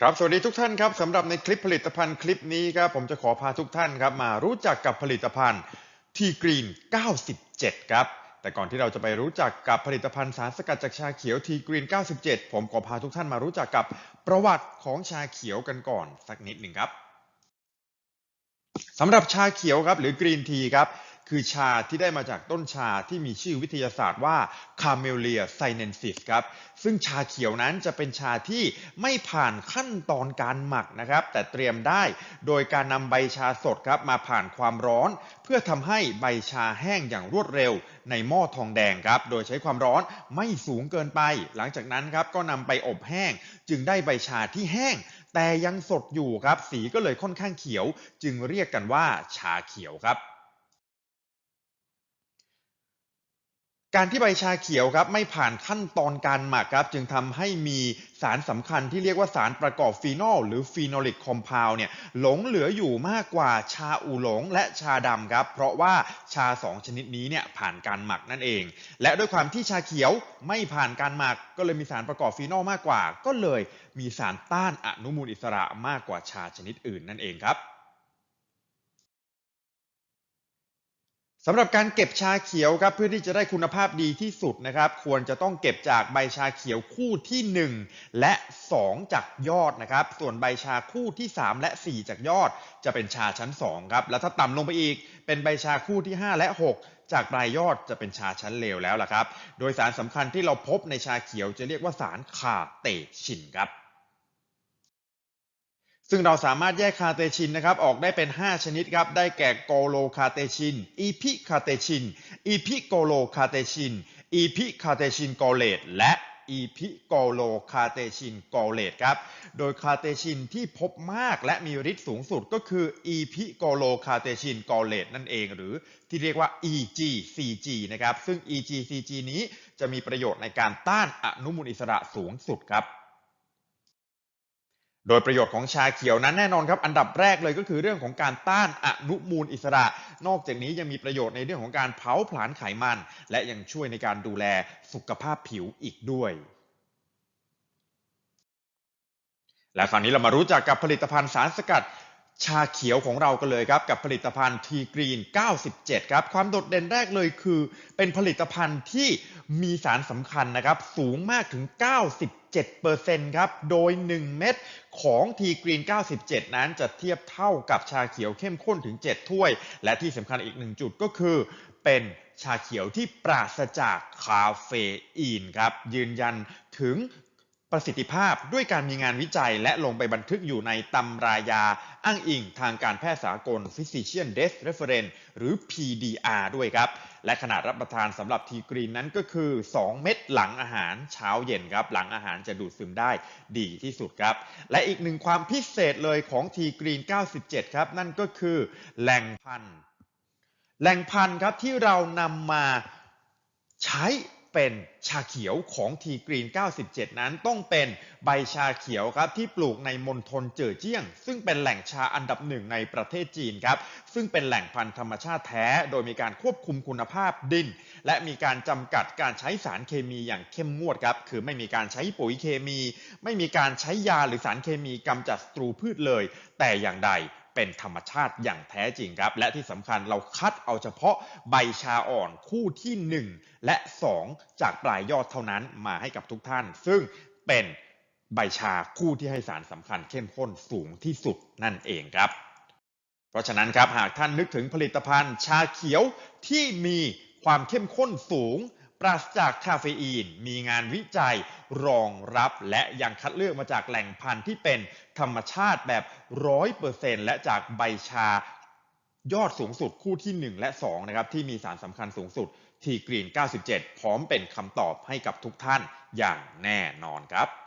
ครับ สวัสดีทุกท่านครับสำหรับในคลิปผลิตภัณฑ์คลิปนี้ครับผมจะขอพาทุกท่านครับมารู้จักกับผลิตภัณฑ์ทีกรีน 97 ครับ แต่ก่อนที่เราจะไปรู้จักกับผลิตภัณฑ์สารสกัดจากชาเขียวทีกรีน 97 ผมขอพาทุกท่านมารู้จักกับประวัติของชาเขียวกันก่อนสักนิดหนึ่งครับสำหรับชาเขียวครับหรือกรีนทีครับ คือชาที่ได้มาจากต้นชาที่มีชื่อวิทยาศาสตร์ว่า Camellia sinensis ครับ ซึ่งชาเขียวนั้นจะเป็นชาที่ไม่ผ่านขั้นตอนการหมักนะครับ แต่เตรียมได้โดยการนำใบชาสดครับมาผ่านความร้อน เพื่อทำให้ใบชาแห้งอย่างรวดเร็วในหม้อทองแดงครับ โดยใช้ความร้อนไม่สูงเกินไป หลังจากนั้นครับก็นำไปอบแห้ง จึงได้ใบชาที่แห้ง แต่ยังสดอยู่ครับ สีก็เลยค่อนข้างเขียว จึงเรียกกันว่าชาเขียวครับ การที่ใบชาเขียวครับไม่ผ่านขั้นตอนการหมักครับจึงทำให้มีสารสำคัญที่เรียกว่าสารประกอบฟีนอลหรือฟีนอลิกคอมเพลเนี่ยหลงเหลืออยู่มากกว่าชาอูหลงและชาดำครับ เพราะว่าชาสองชนิดนี้เนี่ยผ่านการหมักนั่นเอง และด้วยความที่ชาเขียวไม่ผ่านการหมัก ก็เลยมีสารประกอบฟีนอลมากกว่า ก็เลยมีสารต้านอนุมูลอิสระมากกว่าชาชนิดอื่นนั่นเองครับ สำหรับการเก็บชาเขียวครับเพื่อที่จะได้คุณภาพดีที่สุดนะครับ ควรจะต้องเก็บจากใบชาเขียวคู่ที่ 1 และ 2 จากยอดนะครับ ส่วนใบชาคู่ที่ 3 และ 4 จากยอด จะเป็นชาชั้น2ครับแล้วถ้าต่ำลงไปอีก เป็นใบชาคู่ที่ 5 และ 6 จากปลายยอดจะเป็นชาชั้นเลวแล้วล่ะครับ โดยสารสำคัญที่เราพบในชาเขียวจะเรียกว่าสารคาเตชินครับ ซึ่งเราสามารถแยกคาเตชินนะครับออกได้เป็น 5 ชนิดครับ ได้แก่โกโลคาเตชิน อีพิคาเตชิน อีพิโกโลคาเตชิน อีพิคาเตชินโกเลต และอีพิโกโลคาเตชินโกเลตครับ โดยคาเตชินที่พบมากและมีฤทธิ์สูงสุดก็คืออีพิโกโลคาเตชินโกเลตนั่นเองหรือที่เรียกว่า EGCG นะครับ ซึ่ง EGCG นี้จะมีประโยชน์ในการต้านอนุมูลอิสระสูงสุดครับ โดยประโยชน์ของชาเขียวนั้นแน่นอนครับอันดับแรกเลยก็คือเรื่องของการต้านอนุมูลอิสระ นอกจากนี้ยังมีประโยชน์ในเรื่องของการเผาผลาญไขมัน และยังช่วยในการดูแลสุขภาพผิวอีกด้วยและคราวนี้เรามารู้จักกับผลิตภัณฑ์สารสกัดชาเขียวของเรากันเลยครับ กับผลิตภัณฑ์ทีกรีน 97 ครับ ความโดดเด่นแรกเลยคือ เป็นผลิตภัณฑ์ที่มีสารสำคัญนะครับ สูงมากถึง 97 7%ครับ โดย 1 เม็ดของทีกรีน 97 นั้นจะเทียบเท่ากับชาเขียวเข้มข้นถึง 7 ถ้วย และที่สำคัญอีกหนึ่งจุดก็คือเป็นชาเขียวที่ปราศจากคาเฟอีนครับ ยืนยันถึง ประสิทธิภาพด้วยการมีงานวิจัยและลงไปบันทึกอยู่ในตำรายา อ้างอิงทางการแพทย์สากล Physician Desk Reference หรือ PDR ด้วยครับ และขนาดรับประทานสำหรับทีกรีนนั้นก็คือ 2 เม็ดหลังอาหารเช้าเย็นครับ หลังอาหารจะดูดซึมได้ดีที่สุดครับ และอีกหนึ่งความพิเศษเลยของทีกรีน 97 ครับ นั่นก็คือแหล่งพันธุ์แหล่งพันธุ์ครับที่เรานำมาใช้ เป็นชาเขียวของทีกรีน 97 นั้นต้องเป็นใบชาเขียวครับที่ปลูกในมณฑลเจ๋อเจี้ยง ซึ่งเป็นแหล่งชาอันดับหนึ่งในประเทศจีนครับซึ่งเป็นแหล่งพันธุ์ธรรมชาติแท้ โดยมีการควบคุมคุณภาพดิน และมีการจำกัดการใช้สารเคมีอย่างเข้มงวดครับคือไม่มีการใช้ปุ๋ยเคมี ไม่มีการใช้ยาหรือสารเคมีกำจัดศัตรูพืชเลย แต่อย่างใด เป็นธรรมชาติอย่างแท้จริงครับ และที่สำคัญเราคัดเอาเฉพาะใบชาอ่อนคู่ที่ 1 และ 2 จากปลายยอดเท่านั้นมาให้กับทุกท่าน ซึ่งเป็นใบชาคู่ที่ให้สารสำคัญเข้มข้นสูงที่สุดนั่นเองครับ เพราะฉะนั้นครับหากท่านนึกถึงผลิตภัณฑ์ชาเขียวที่มีความเข้มข้นสูง ราศจากคาเฟอีน มีงานวิจัยรองรับและยังคัดเลือกมาจากแหล่งพันธุ์ที่เป็นธรรมชาติแบบร้อยเปอร์เซ็นและจากใบชายอดสูงสุดคู่ที่ 1 และ 2 นะครับ ที่มีสารสำคัญสูงสุดทีกรีน 97 พร้อมเป็นคำตอบให้กับทุกท่านอย่างแน่นอนครับ